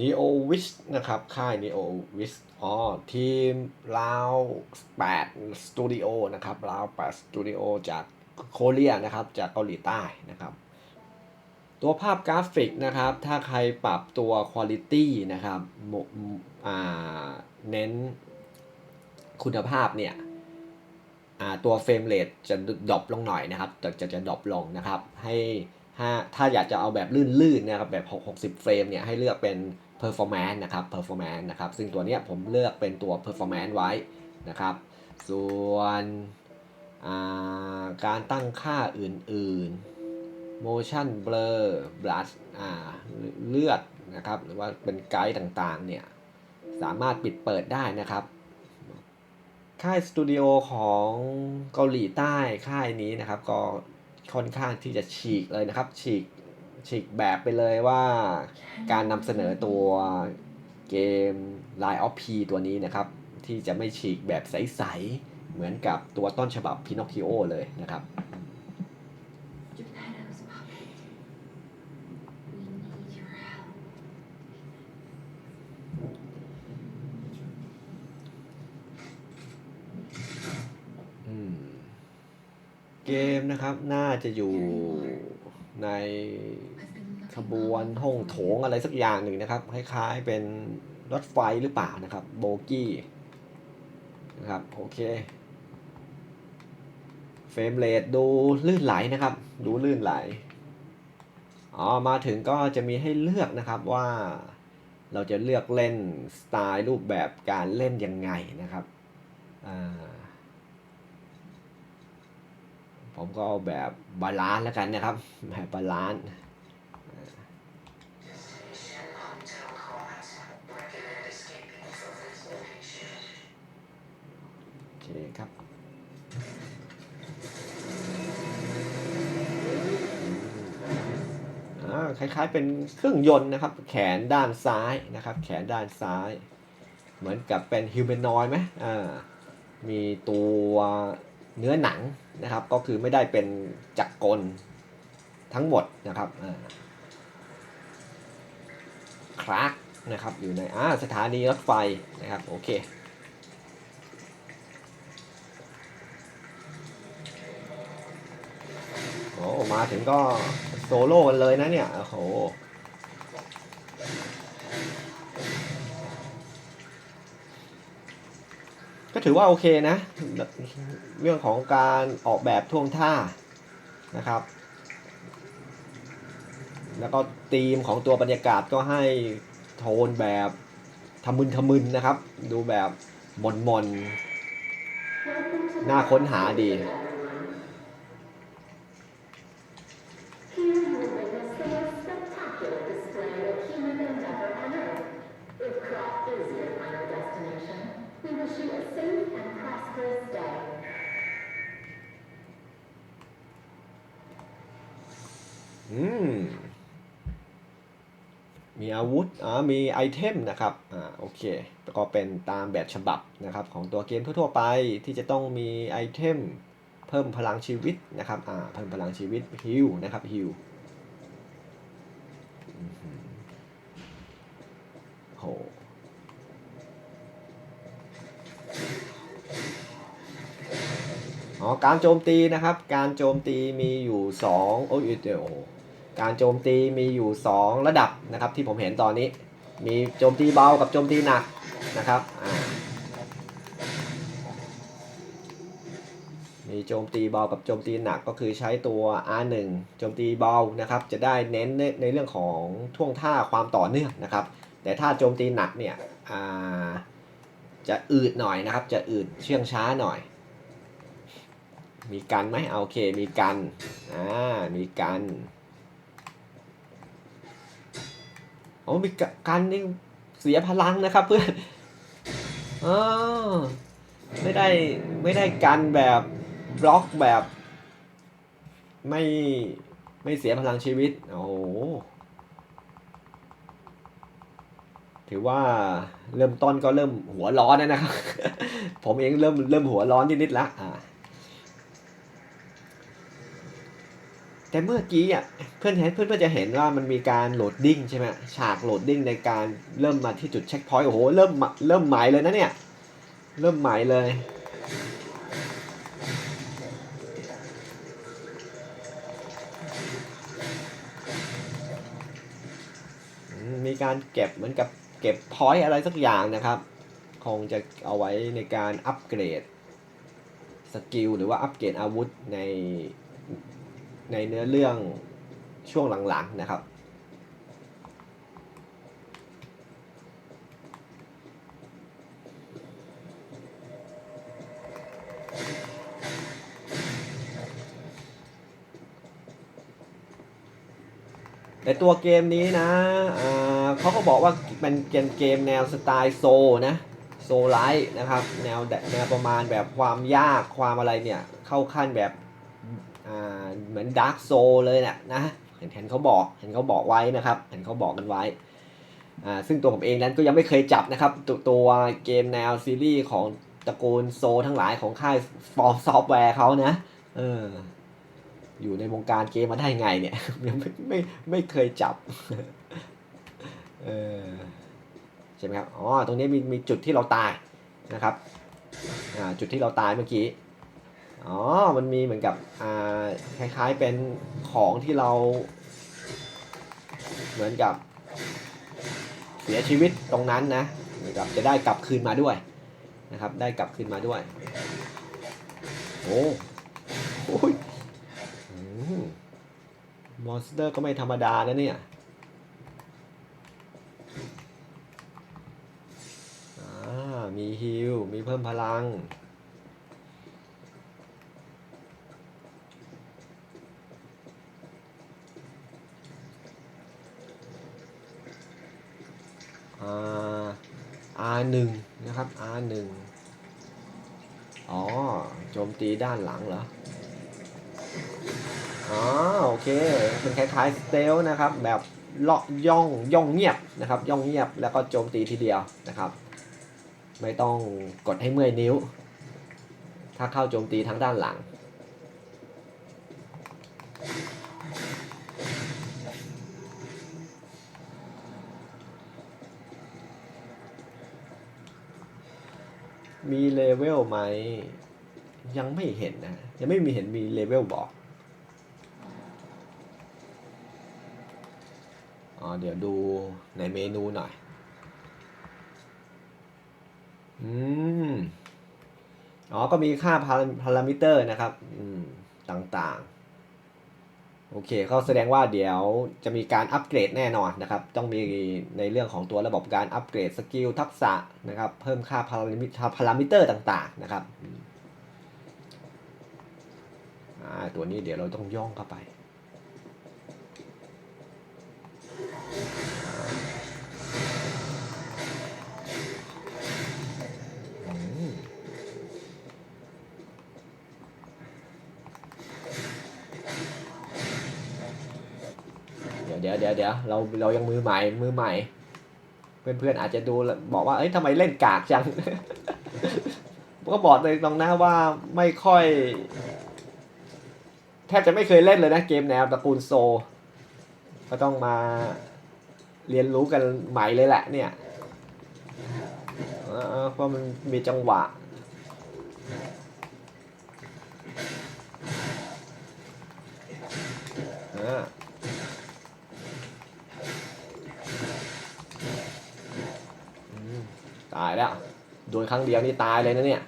Neo w i s นะครับ ค่าย Neo w i s อ๋อทีมลาว8สตูดิโอนะครับลาว8สตูดิโอจากโคเรียนะครับ จากเกาหลีใต้นะครับ ตัวภาพกราฟิกนะครับ ถ้าใครปรับตัว Quality นะครับเน้นคุณภาพเนี่ยตัวเฟรมเรทจะดรอปลงหน่อยนะครับ จะจะจะดรอปลงนะครับ ให้ถ้าถ้าอยากจะเอาแบบลื่นๆนะครับแบบ 60 เฟรมเนี่ยให้เลือกเป็น performance นะครับ performance นะครับ ซึ่งตัวเนี้ยผมเลือกเป็นตัว performance ไว้นะครับ ส่วนาการตั้งค่าอื่น ๆ motion blur brush อ่าเลือดนะครับ หรือว่าเป็นไกด์ต่างๆ เนี่ย สามารถปิดเปิดได้นะครับ ค่ายสตูดิโอของเกาหลีใต้ค่ายนี้นะครับ ก็ค่อนข้างที่จะฉีกเลยนะครับ ฉีก ฉีกแบบไปเลยว่าการนำเสนอตัวเกม Line of P ตัวนี้นะครับ ที่จะไม่ฉีกแบบใส ๆ เหมือนกับตัวต้นฉบับ Pinocchio เลยนะครับ เกมนะครับ น่าจะอยู่ใน ขบวนห้องโถงอะไรสักอย่างหนึ่งนะครับ คล้ายๆเป็นรถไฟหรือเปล่านะครับ โบกี้นะครับโอเคเฟรมเรทดูลื่นไหลนะครับ ดูลื่นไหลอ๋อมาถึงก็จะมีให้เลือกนะครับว่าเราจะเลือกเล่นสไตล์รูปแบบการเล่นยังไงนะครับผมก็เอาแบบบาลานซ์แล้วกันนะครับแบบบาลานซ์ เคครับอ่าคล้ายๆเป็นเครื่องยนต์นะครับ แขนด้านซ้ายนะครับ แขนด้านซ้าย เหมือนกับเป็นฮิวแมนนอยไหมอ่ามีตัวเนื้อหนังนะครับ ก็คือไม่ได้เป็นจักรกลทั้งหมดนะครับอ่าคลาร์กนะครับอยู่ในอ่าสถานีรถไฟนะครับ โอเค มาถึงก็โซโล่กันเลยนะเนี่ย โอ้โหก็ถือว่าโอเคนะ เรื่องของการออกแบบท่วงท่านะครับ แล้วก็ธีมของตัวบรรยากาศก็ให้โทนแบบทะมึนทะมึนนะครับ ดูแบบมนมนน่าค้นหาดี อาวุธอ๋อมีไอเทมนะครับอ่าโอเคก็เป็นตามแบบฉบับนะครับของตัวเกมทั่วๆไปที่จะต้องมีไอเทมเพิ่มพลังชีวิตนะครับอ่าเพิ่มพลังชีวิตฮิลนะครับฮิลโหอ๋อการโจมตีนะครับ การโจมตีมีอยู่2โอ้ยเดี๋ยวโอ้โห การโจมตีมีอยู่ 2 ระดับนะครับที่ผมเห็นตอนนี้ มีโจมตีเบากับโจมตีหนักนะครับมีโจมตีเบากับโจมตีหนักก็คือใช้ตัว R1 โจมตีเบานะครับ จะได้เน้นในเรื่องของท่วงท่าความต่อเนื่องนะครับ แต่ถ้าโจมตีหนักเนี่ยจะอืดหน่อยนะครับ จะอืดเชื่องช้าหน่อย มีกันไหมโอเคมีกันอ่ามีกัน โอ้มีกะกันนี่เสียพลังนะครับเพื่อนอ๋อไม่ได้ไม่ได้กันแบบบล็อกแบบ ไม่ไม่เสียพลังชีวิต โอ้โห ถือว่าเริ่มต้นก็เริ่มหัวร้อนนะครับ ผมเองเริ่มเริ่มหัวร้อนนิดๆละอ่า แต่เมื่อกี้อะเพื่อนเห็นเพื่อนเพื่อนจะเห็นว่ามันมีการโหลดดิ้งใช่ไหมฉากโหลดดิ้งในการเริ่มมาที่จุดเช็คพอยต์โอ้โหเริ่มเริ่มใหม่เลยนะเนี่ย เริ่มใหม่เลยมมีการเก็บเหมือนกับเก็บพอยต์อะไรสักอย่างนะครับ คงจะเอาไว้ในการอัปเกรดสกิลหรือว่าอัปเกรดอาวุธใน ในเนื้อเรื่องช่วงหลังๆนะครับแต่ตัวเกมนี้นะอ่าเขาก็บอกว่าเป็นเกมเกมแนวสไตล์โซนะโซไลท์นะครับ แนวแนวประมาณแบบความยากความอะไรเนี่ย เข้าขั้นแบบ เหมือนดาร์กโซเลยเนี่ยนะเห็นเห็นเขาบอกเห็นเขาบอกไว้นะครับ เห็นเขาบอกกันไว้ซึ่งตัวผมเองนั้นก็ยังไม่เคยจับนะครับตัวตัวเกมแนวซีรีส์ของตระกูลโซทั้งหลายของค่ายฟอร์มซอฟต์แวร์เขานะเอออยู่ในวงการเกมมาได้ไงเนี่ยยังไม่ไม่ไม่เคยจับเออใช่ไหมครับอ๋อตรงนี้มีมีจุดที่เราตายนะครับอ่าจุดที่เราตายเมื่อกี้ อ๋อ มันมีเหมือนกับอ่าคล้ายๆเป็นของที่เรา เหมือนกับ เสียชีวิตตรงนั้นนะเหมือนกับจะได้กลับคืนมาด้วยนะครับ ได้กลับคืนมาด้วยโอ้โอ้ยมอนสเตอร์ก็ไม่ธรรมดานะเนี่ยอ่ามีฮิลมีเพิ่มพลัง อ่า R1 นะครับ R1 อ๋อ โจมตีด้านหลังเหรอ อ๋อ โอเค เป็นคล้ายๆสเตลนะครับ แบบเลาะย่องย่องเงียบนะครับ ย่องเงียบแล้วก็โจมตีทีเดียวนะครับ ไม่ต้องกดให้เมื่อยนิ้ว ถ้าเข้าโจมตีทั้งด้านหลัง มีเลเวลไหม ยังไม่เห็นนะ ยังไม่มีเห็นมีเลเวลบอก อ๋อ เดี๋ยวดูในเมนูหน่อย อืม อ๋อ ก็มีค่าพารามิเตอร์นะครับ อืม ต่างๆ โอเคเขาแสดงว่าเดี๋ยวจะมีการอัปเกรดแน่นอนนะครับ ต้องมีในเรื่องของตัวระบบการอัปเกรดสกิลทักษะนะครับ เพิ่มค่าพารามิพารามิเตอร์ต่างๆนะครับอ่าตัวนี้เดี๋ยวเราต้องย่องเข้าไป ดี๋ยวเดี๋ยวเดี๋ยวเดี๋ยวเราเรายังมือใหม่มือใหม่ เพื่อนๆอาจจะดูแลบอกว่าเอ้ยทำไมเล่นกากจังก็บอกเลยตรงหน้าว่าไม่ค่อย แทบจะไม่เคยเล่นเลยนะเกมแนวตระกูลโซ ก็ต้องมาเรียนรู้กันใหม่เลยแหละเนี่ยเออเพราะมันมีจังหวะอ่าอืม ตายแล้วโดนครั้งเดียวนี่ตายเลยนะเนี่ย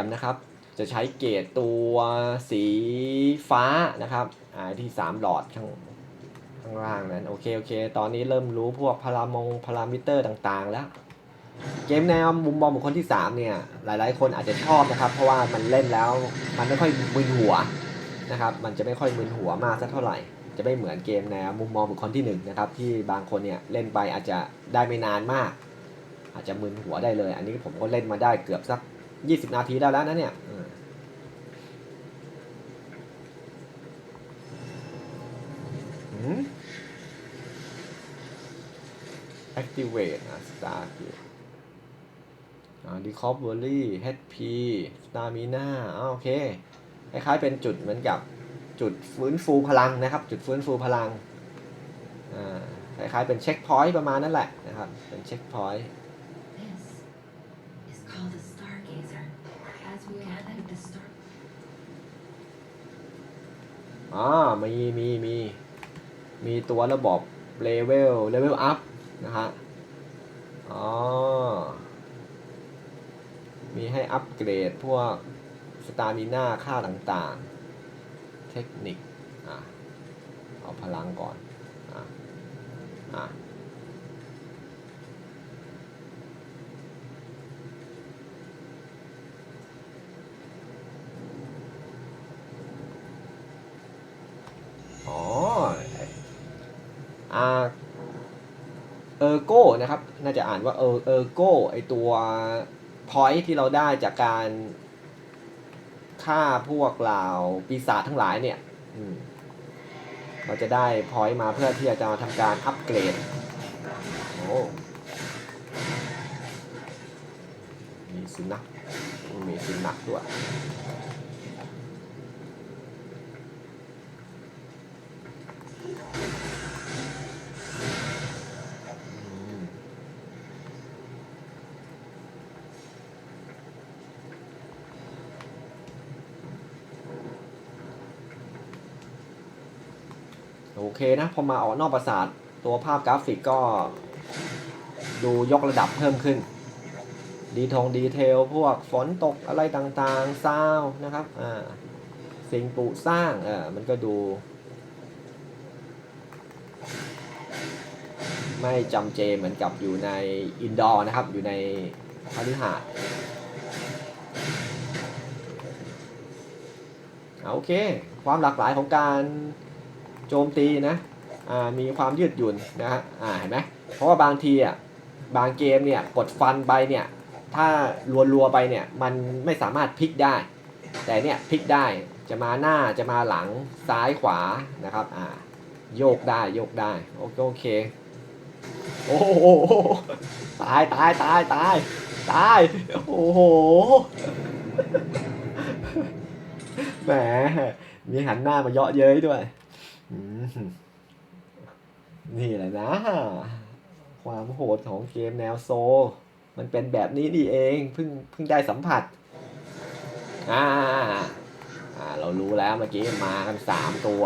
ยมนะครับ จะใช้เกรดตัวสีฟ้านะครับอ่าที่สามหลอดข้างข้างล่างนั้นโอเคโอเค ตอนนี้เริ่มรู้พวกพารามงพารามิเตอร์ต่างๆ แล้ว เกมแนวมุมมองบุคคลที่ 3 เนี่ย หลายๆ คนอาจจะชอบนะครับ เพราะว่ามันเล่นแล้วมันไม่ค่อยมึนหัวนะครับมันจะไม่ค่อยมึนหัวมากสักเท่าไหร่ จะไม่เหมือนเกมแนวมุมมองบุคคลที่1นะครับที่บางคนเนี่ยเล่นไปอาจจะได้ไม่นานมาก อาจจะมึนหัวได้เลย อันนี้ผมก็เล่นมาได้เกือบสัก 20นาทีได้แล้วนะเนี่ยอืม activate อะ star คืออ่า recovery HP stamina อ่าโอเค คล้ายๆเป็นจุดเหมือนกับจุดฟื้นฟูพลังนะครับ จุดฟื้นฟูพลัง อ่า คล้ายๆเป็นเช็คพอยต์ประมาณนั่นแหละนะครับ เป็นเช็คพอยต์ อ่ามีมีมีมีตัวระบบเลเวลเลเวลอัพนะฮะอ๋อมีให้อัปเกรดพวกสตามิน่าค่าต่างๆ เทคนิคอะเอาพลังก่อนอะอะ อ๋อ อาเออร์โก้นะครับ น่าจะอ่านว่าเออเออร์โก้ไอตัวพอยที่เราได้จากการฆ่าพวกเหล่าปีศาจทั้งหลายเนี่ยเราจะได้พอยมาเพื่อที่จะมาทำการอัปเกรดโอ้มีสุนัขมีสุนัขด้วย เคนะ พอมาออกนอกประสาท ตัวภาพกราฟิกก็ดูยกระดับเพิ่มขึ้น ดีทงดีเทล พวกฝนตกอะไรต่างๆซาวนะครับอ่าสิ่งปลูกสร้างอ่ามันก็ดู ไม่จำเจเหมือนกับอยู่ในอินดอร์นะครับ อยู่ในคฤหาสน์อ่าโอเค ความหลากหลายของการ โจมตีนะอ่ามีความยืดหยุ่นนะฮะอ่าเห็นไหมเพราะว่าบางทีอะบางเกมเนี่ยกดฟันไปเนี่ยถ้ารัวๆไปเนี่ยมันไม่สามารถพลิกได้ แต่เนี่ยพลิกได้จะมาหน้าจะมาหลังซ้ายขวานะครับอ่าโยกได้โยกได้โอเคโอเคโอ้โหตายตายตายตายตายโอ้โหแหมมีหันหน้ามาเยาะเย้ยด้วย นี่แหละนะ ความโหดของเกมแนวโซ มันเป็นแบบนี้นี่เองเพิ่งเพิ่งได้สัมผัส อ่าอ่า เรารู้แล้วเมื่อกี้มากันสามตัว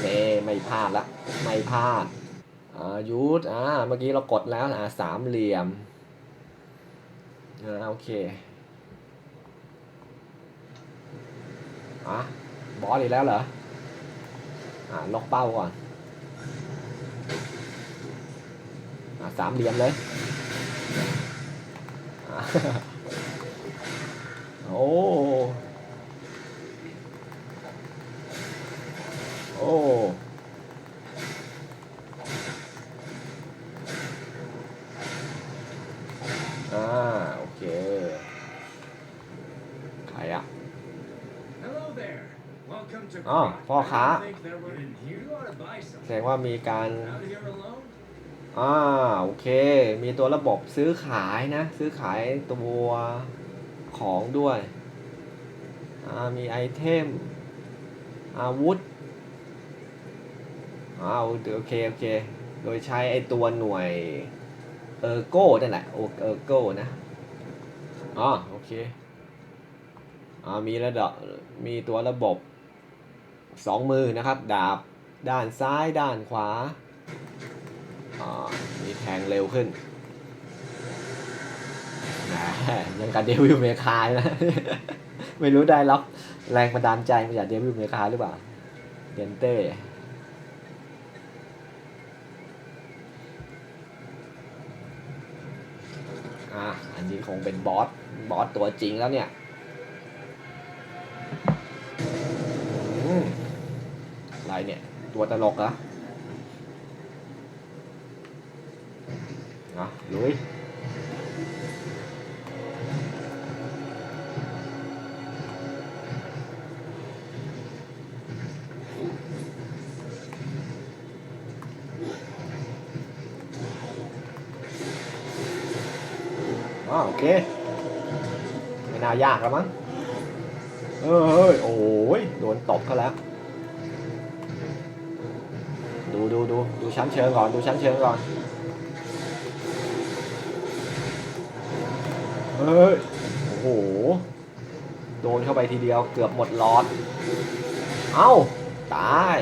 เน่ไม่พลาดละ ไม่พลาดอ่ายูทอ่าเมื่อกี้เรากดแล้วอ่าสามเหลี่ยมอ่าโอเคอะบอสอีกแล้วเหรอ ล็อกเป้าก่อนอ่าสามเหลี่ยมเลยอ่าโอ้โอ้อ่าโอเคใครอะ Hello there. Welcome to อ๋อพ่อค้า แสดงว่ามีการอ่าโอเค มีตัวระบบซื้อขายนะ ซื้อขายตัวของด้วยอ่ามีไอเทม อาวุธอ่าโอเค โอเค โดยใช้ไอตัวหน่วย เออร์โก้นั่นแหละโอเออร์โก้นะอ๋อโอเคอ่ามีระดับมีตัวระบบสองมือนะครับ ดาบ ด้านซ้ายด้านขวาอ่ามีแทงเร็วขึ้นแหมยังกับเดวิลเมคายนะ ไม่รู้ได้รับแรงบันดาลใจมาจากเดวิลเมคายหรือเปล่าเดนเต้อะอันนี้คงเป็นบอส บอสตัวจริงแล้วเนี่ยอืมอะไรเนี่ย ตัวตลกเหรออะลุยอ๋อโอเค ไม่น่ายากแล้วมั้ง เอ้ย โอ้ย โดนตบเขาแล้ว ดูดูชั้นเชิงก่อนดูชั้นเชิงก่อนเฮ้ยโอ้โหโดนเข้าไปทีเดียวเกือบหมดหลอด เอ้า ตาย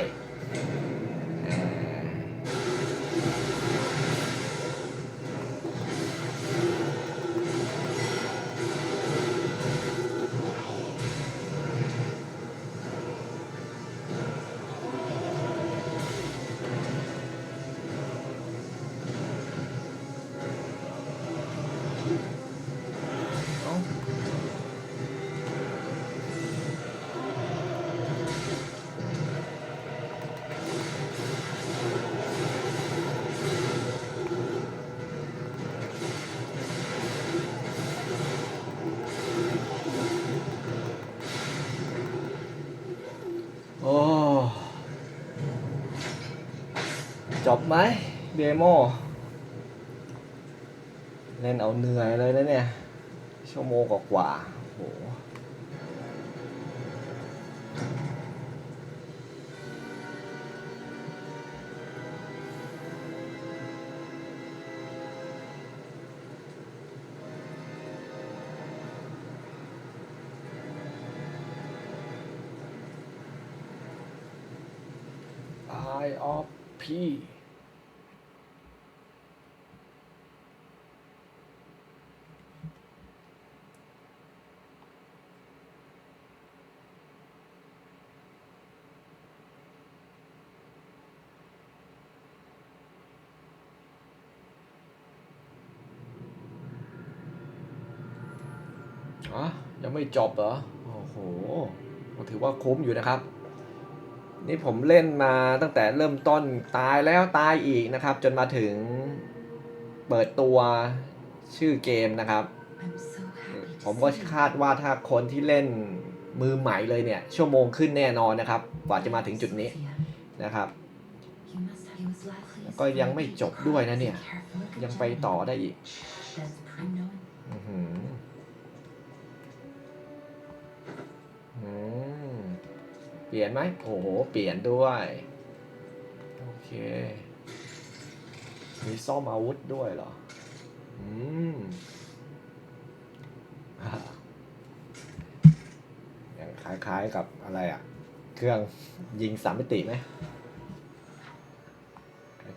จบไหมเดโมเล่นเอาเหนื่อยเลยนะเนี่ย ชั่วโมงกว่าโอ้โห Eye of P อ๋อยังไม่จบเหรอ โอ้โหก็ถือว่าคุ้มอยู่นะครับ นี่ผมเล่นมาตั้งแต่เริ่มต้นตายแล้วตายอีกนะครับ จนมาถึงเปิดตัวชื่อเกมนะครับ I'm so happy to ผมก็ see you. คาดว่าถ้าคนที่เล่นมือใหม่เลยเนี่ย ชั่วโมงขึ้นแน่นอนนะครับ กว่าจะมาถึงจุดนี้ Sophia, นะครับ you must have- he was likely แล้วก็ยังไม่จบด้วยนะเนี่ย Be careful of the ยังไปต่อได้อีก เปลี่ยนไหมโอ้โห เปลี่ยนด้วย โอเค มีซ่อมอาวุธด้วยเหรอ อืมอย่างคล้ายๆกับอะไรอะ เครื่องยิงสามมิติไหม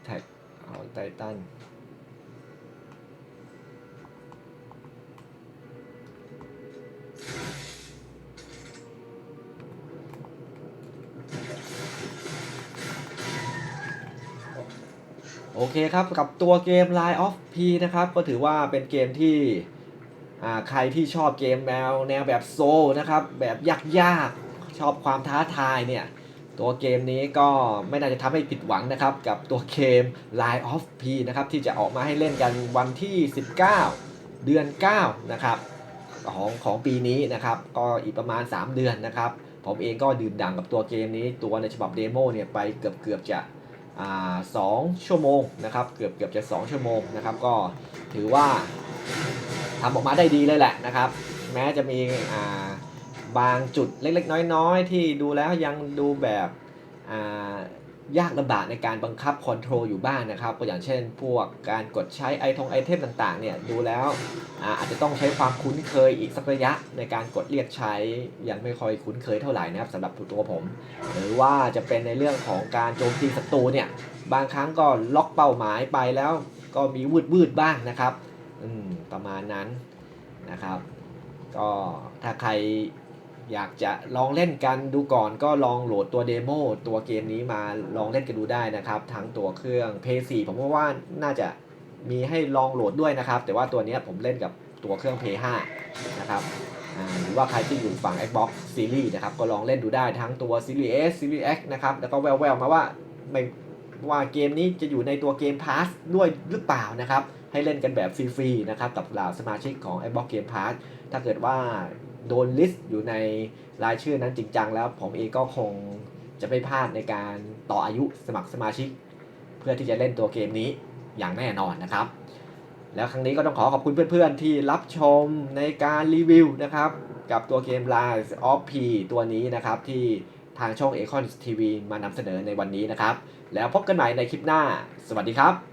แท็กเอาไททัน เคครับ กับตัวเกม Line of P นะครับ ก็ถือว่าเป็นเกมที่ใครที่ชอบเกมแนวแนวแบบโซลนะครับ แบบยากๆ ชอบความท้าทายเนี่ย ตัวเกมนี้ก็ไม่น่าจะทำให้ผิดหวังนะครับ กับตัวเกม Line of P นะครับ ที่จะออกมาให้เล่นกันวันที่ 19 เดือน 9 นะครับ ของของปีนี้นะครับ ก็อีกประมาณ 3 เดือนนะครับ ผมเองก็ดื่มด่ำกับตัวเกมนี้ตัวในฉบับเดโมเนี่ยไปเกือบเกือบๆจะ สองชั่วโมงนะครับเกือบเกือบจะ 2 ชั่วโมงนะครับก็ถือว่าทำออกมาได้ดีเลยแหละนะครับ แม้จะมีาบางจุดเล็กๆ น้อยๆ ที่ดูแล้วยังดูแบบ ยากลำบากในการบังคับคอนโทรลอยู่บ้างนะครับก็อย่างเช่น พวกการกดใช้ไอทงไอเทมต่างๆเนี่ยดูแล้วอาจจะต้องใช้ความคุ้นเคยอีกสักระยะในการกดเรียกใช้ยังไม่ค่อยคุ้นเคยเท่าไหร่นะครับสำหรับตัวผม หรือว่าจะเป็นในเรื่องของการโจมตีศัตรูเนี่ยบางครั้งก็ล็อกเป้าหมายไปแล้วก็มีวืดวืดบ้างนะครับ อืมประมาณนั้นนะครับ ก็ถ้าใคร อยากจะลองเล่นกันดูก่อนก็ลองโหลดตัวเดโมตัวเกมนี้มาลองเล่นกันดูได้นะครับทั้งตัวเครื่อง p 4ผมว่าน่าจะมีให้ลองโหลดด้วยนะครับ แต่ว่าตัวนี้ผมเล่นกับตัวเครื่อง Play 5นะครับหรือว่าใครที่อยู่ฝั่ง Xbox Series นะครับก็ลองเล่นดูได้ทั้งตัว Series S Series X นะครับแล้วก็แววๆมาว่าไม่ว่าเกมนี้จะอยู่ในตัวเกม Pass ด้วยหรือเปล่านะครับให้เล่นกันแบบฟรีๆนะครับกับเหล่าสมาชิกของ Xbox Game Pass ถ้าเกิดว่า โดนลิสต์อยู่ในรายชื่อนั้นจริงจังแล้ว ผมเองก็คงจะไม่พลาดในการต่ออายุสมัครสมาชิก เพื่อที่จะเล่นตัวเกมนี้อย่างแน่นอนนะครับ แล้วครั้งนี้ก็ต้องขอขอบคุณเพื่อนๆ ที่รับชมในการรีวิวนะครับ กับตัวเกม Rise of P ตัวนี้นะครับ ที่ทางช่อง Econ TV มานำเสนอในวันนี้นะครับ แล้วพบกันใหม่ในคลิปหน้า สวัสดีครับ